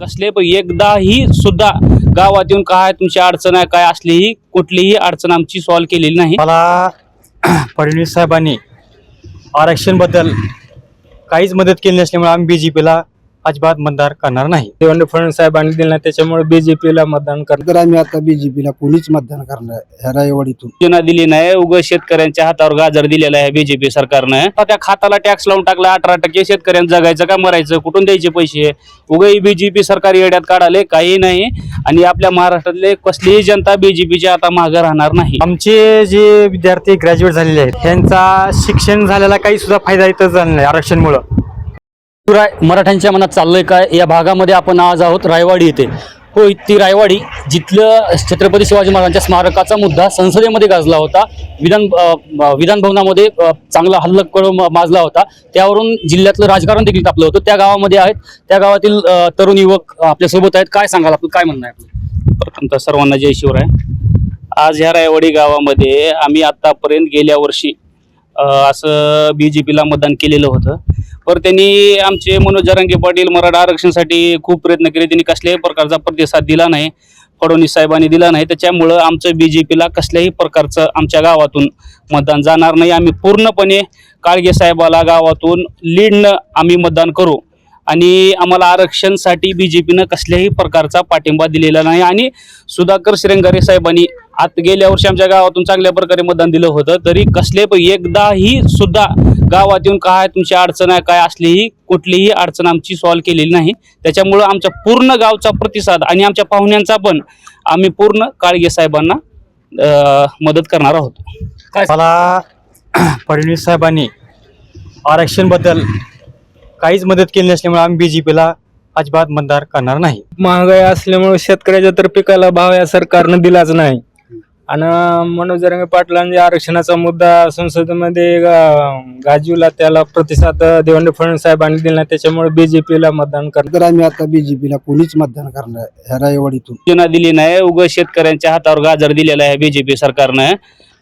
कसले पण एकदाही सुद्धा गावात येऊन काय तुमची अडचण आहे काय असलीही कुठलीही अडचण आमची सॉल्व्ह केलेली नाही. मला फडणवीस साहेबांनी आरक्षणबद्दल काहीच मदत केली नसल्यामुळे आम्ही बी जे पीला अजिबात मतदार करणार नाही. देवेंद्र फडणवीस साहेबांनी दिलं नाही त्याच्यामुळे बीजेपीला मतदान करणार तर आम्ही आता बीजेपीला कोणीच मतदान करणार ह्या रायवाडीतून. योजना दिली नाही उग शेतकऱ्यांच्या हातावर गाजर दिलेला आहे बीजेपी सरकारनं. आता त्या खाताला टॅक्स लावून टाकला अठरा टक्के शेतकऱ्यांना जगायचं का मरायचं? कुठून द्यायचे पैसे? उग बीजेपी सरकार येड्यात काढाले काही नाही. आणि आपल्या महाराष्ट्रातले कसलीही जनता बीजेपीच्या आता मागे राहणार नाही. आमचे जे विद्यार्थी ग्रॅज्युएट झालेले आहेत त्यांचा शिक्षण झालेला काही सुद्धा फायदा इथं झाला नाही आरक्षणमुळं. राय मराठ्यांच्या मनात चाललंय काय? या भागामध्ये आपण आज आहोत रायवाडी येथे. हो ती रायवाडी जिथलं छत्रपती शिवाजी महाराजांच्या स्मारकाचा मुद्दा संसदेमध्ये गाजला होता. विधान विधानभवनामध्ये विधान भवनामध्ये चांगला हल्लक माजला होता. त्यावरून जिल्ह्यातलं राजकारण देखील तापलं होतं. त्या गावामध्ये आहेत. त्या गावातील तरुण युवक आपल्यासोबत आहेत. काय सांगाल आपलं काय म्हणणं आहे प्रथमतः सर्वांना जय शिवराय. आज ह्या रायवाडी गावामध्ये आम्ही आतापर्यंत गेल्या वर्षी असं बी जे पीला मतदान केलेलं होतं. पर त्यांनी आमचे मनोज जरांगे पाटील मराठा आरक्षणासाठी खूप प्रयत्न केले. त्यांनी कसल्याही प्रकारचा प्रतिसाद दिला नाही. फडणवीस साहेबांनी दिला नाही. त्याच्यामुळं आमचं बी जे पीला कसल्याही प्रकारचं आमच्या गावातून मतदान जाणार नाही. आम्ही पूर्णपणे काळगे साहेबाला गावातून लीडनं आम्ही मतदान करू. आणि आम्हाला आरक्षणसाठी बी जे पीनं कसल्याही प्रकारचा पाठिंबा दिलेला नाही. आणि सुधाकर श्रंगारे साहेबांनी आत गेल्या वर्षी आमच्या गावातून चांगल्या प्रकारे मतदान दिलं होतं. तरी कसले पण एकदाही सुद्धा गावात येऊन काय तुमची अडचण आहे काय असलीही कुठलीही अडचण आमची सॉल्व्ह केलेली नाही. त्याच्यामुळं आमच्या पूर्ण गावचा प्रतिसाद आणि आमच्या पाहुण्यांचा पण आम्ही पूर्ण काळगे साहेबांना मदत करणार आहोत. मला फडणवीस साहेबांनी आरक्षणबद्दल काहीच मदत केली नसल्यामुळे आम्ही बीजेपीला अजिबात मतदार करणार नाही. महागाई असल्यामुळे शेतकऱ्याच्या तर पिकाला भाव या सरकारनं दिलाच नाही. आणि मनोज जरंगे पाटलांनी आरक्षणाचा मुद्दा संसदेमध्ये गा- गाजविला. त्याला प्रतिसाद देवेंद्र फडणवीस साहेबांनी दिला नाही. त्याच्यामुळे बीजेपीला मतदान करणार तर आम्ही आता बीजेपीला कोणीच मतदान करणार ह्या रायवाडीतून. योजना दिली नाही. उग शेतकऱ्यांच्या हातावर गाजर दिलेला आहे बीजेपी सरकारनं.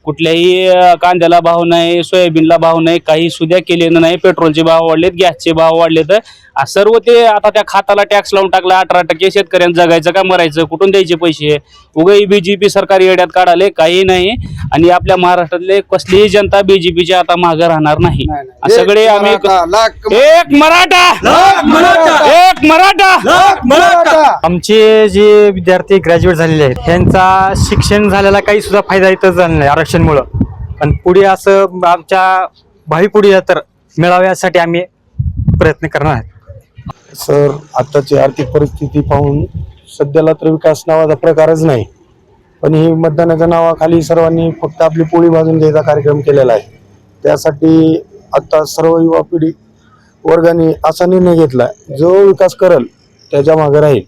कुठल्याही अं, कांद्याला भाव नाही सोयाबीनला भाव नाही काही सुद्धा केलेलं नाही पेट्रोलचे भाव वाढलेत गॅसचे भाव वाढलेत. आ, सर्व ते आता त्या खाताला टॅक्स लावून टाकला अठरा टक्के शेतकऱ्यांना जगायचं का मरायचं? कुठून द्यायचे पैसे? उग बीजेपी सरकार येड्यात काढाले काही नाही. आणि आपल्या महाराष्ट्रातले कसलीही जनता बीजेपीच्या आता मागे राहणार नाही. आ, सगळे आम्ही एक मराठा! एक मराठा! आमचे जे विद्यार्थी ग्रॅज्युएट झालेले आहेत त्यांचा शिक्षण झालेला काही सुद्धा फायदा इथं झाला नाही. आरक्षणमुळं आणि पुढे असं आमच्या भावी पुढे तर मिळावं यासाठी आम्ही प्रयत्न करणार आहेत सर आताची आर्थिक परिस्थिती पाहून सध्याला तर विकास नावाचा प्रकारच नाही. पण ही मतदानाच्या नावाखाली सर्वांनी फक्त आपली पोळी भाजून घ्यायचा कार्यक्रम केलेला आहे. त्यासाठी आता सर्व युवा पिढी वर्गाने असा निर्णय घेतला जो विकास करल त्याच्यामागे राहील.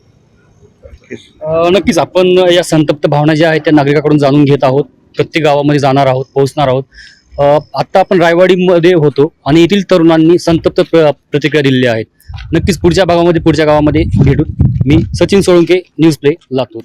नक्कीच. आपण या संतप्त भावना ज्या आहेत त्या नागरिकाकडून जाणून घेत आहोत. प्रत्येक गावामध्ये जाणार आहोत पोहोचणार आहोत. आत्ता आपण रायवाडीमध्ये होतो आणि येथील तरुणांनी संतप्त प्रतिक्रिया दिलेल्या आहेत नक्कीच पुढच्या भागामध्ये पुढच्या गावामध्ये भेटू. मी सचिन सोळंके न्यूज प्ले लातूर.